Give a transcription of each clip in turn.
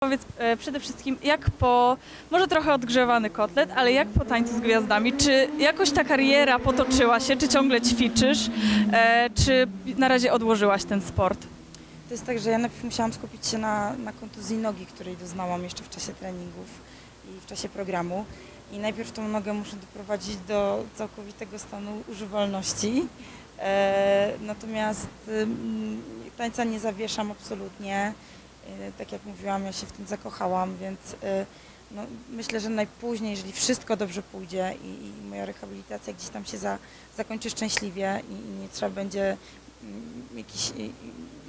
Powiedz e, przede wszystkim, jak po, może trochę odgrzewany kotlet, ale jak po tańcu z gwiazdami? Czy jakoś ta kariera potoczyła się, czy ciągle ćwiczysz, e, czy na razie odłożyłaś ten sport? To jest tak, że ja najpierw musiałam skupić się na, na kontuzji nogi, której doznałam jeszcze w czasie treningów i w czasie programu. I najpierw tą nogę muszę doprowadzić do całkowitego stanu używalności. E, natomiast tańca nie zawieszam absolutnie. E, tak jak mówiłam, ja się w tym zakochałam, więc e, no, myślę, że najpóźniej, jeżeli wszystko dobrze pójdzie i, i moja rehabilitacja gdzieś tam się za, zakończy szczęśliwie i, i nie trzeba będzie mm, jakiejś i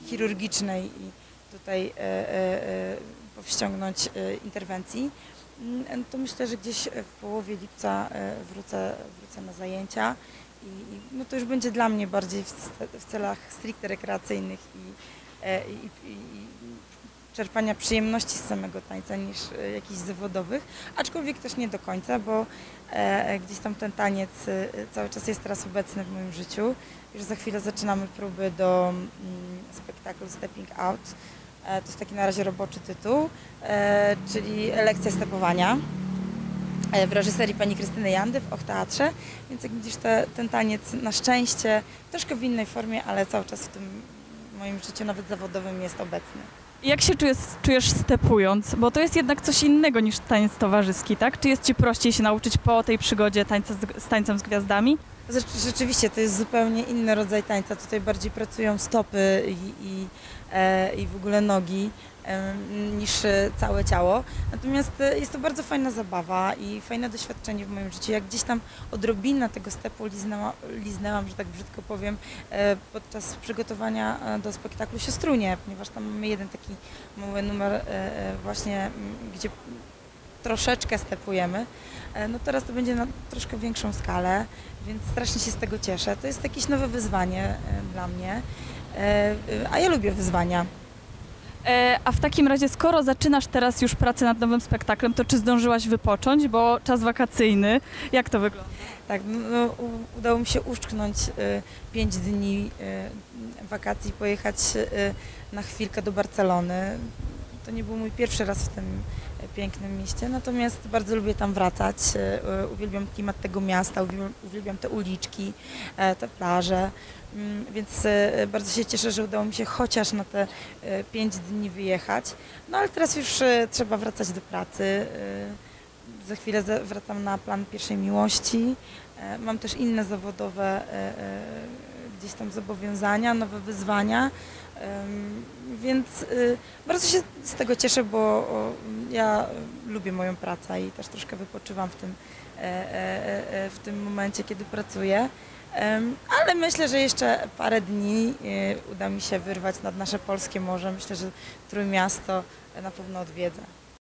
chirurgicznej i tutaj e, e, powściągnąć interwencji, mm, to myślę, że gdzieś w połowie lipca wrócę, wrócę na zajęcia i, no to już będzie dla mnie bardziej w, ce- w celach stricte rekreacyjnych i, i, i, i czerpania przyjemności z samego tańca niż e, jakichś zawodowych, aczkolwiek też nie do końca, bo e, gdzieś tam ten taniec e, cały czas jest teraz obecny w moim życiu. Już za chwilę zaczynamy próby do mm, spektaklu Stepping Out. E, to jest taki na razie roboczy tytuł, e, czyli lekcja stepowania e, w reżyserii pani Krystyny Jandy w Och Teatrze. Więc jak widzisz, te, ten taniec na szczęście troszkę w innej formie, ale cały czas w tym moim życiu nawet zawodowym jest obecny. Jak się czujesz, czujesz stepując? Bo to jest jednak coś innego niż taniec towarzyski, tak? Czy jest ci prościej się nauczyć po tej przygodzie tańca z, z tańcem z gwiazdami? Rzecz- Rzeczywiście, to jest zupełnie inny rodzaj tańca. Tutaj bardziej pracują stopy i, i, e, i w ogóle nogi em, niż e, całe ciało. Natomiast e, jest to bardzo fajna zabawa i fajne doświadczenie w moim życiu. Jak gdzieś tam odrobinę tego stepu liznęła, liznęłam, że tak brzydko powiem, e, podczas przygotowania e, do spektaklu Siostrunie, ponieważ tam mamy jeden taki mały numer e, e, właśnie, gdzie troszeczkę stepujemy. E, No teraz to będzie na troszkę większą skalę, więc strasznie się z tego cieszę. To jest jakieś nowe wyzwanie e, dla mnie, E, a ja lubię wyzwania. A w takim razie, skoro zaczynasz teraz już pracę nad nowym spektaklem, to czy zdążyłaś wypocząć, bo czas wakacyjny, jak to wygląda? Tak, no, no, udało mi się uszczknąć e, pięć dni wakacji, pojechać na chwilkę do Barcelony. To nie był mój pierwszy raz w tym e, pięknym mieście, natomiast bardzo lubię tam wracać. E, e, Uwielbiam klimat tego miasta, uwielbiam, te uliczki, te plaże. Mm, Więc bardzo się cieszę, że udało mi się chociaż na te pięć dni wyjechać. No ale teraz już trzeba wracać do pracy. Za chwilę wracam na plan pierwszej miłości. Mam też inne zawodowe gdzieś tam zobowiązania, nowe wyzwania. Więc y, bardzo się z tego cieszę, bo ja lubię moją pracę i też troszkę wypoczywam w tym, e, e, e, w tym momencie, kiedy pracuję. Ale myślę, że jeszcze parę dni y, uda mi się wyrwać nad nasze polskie morze. Myślę, że Trójmiasto na pewno odwiedzę.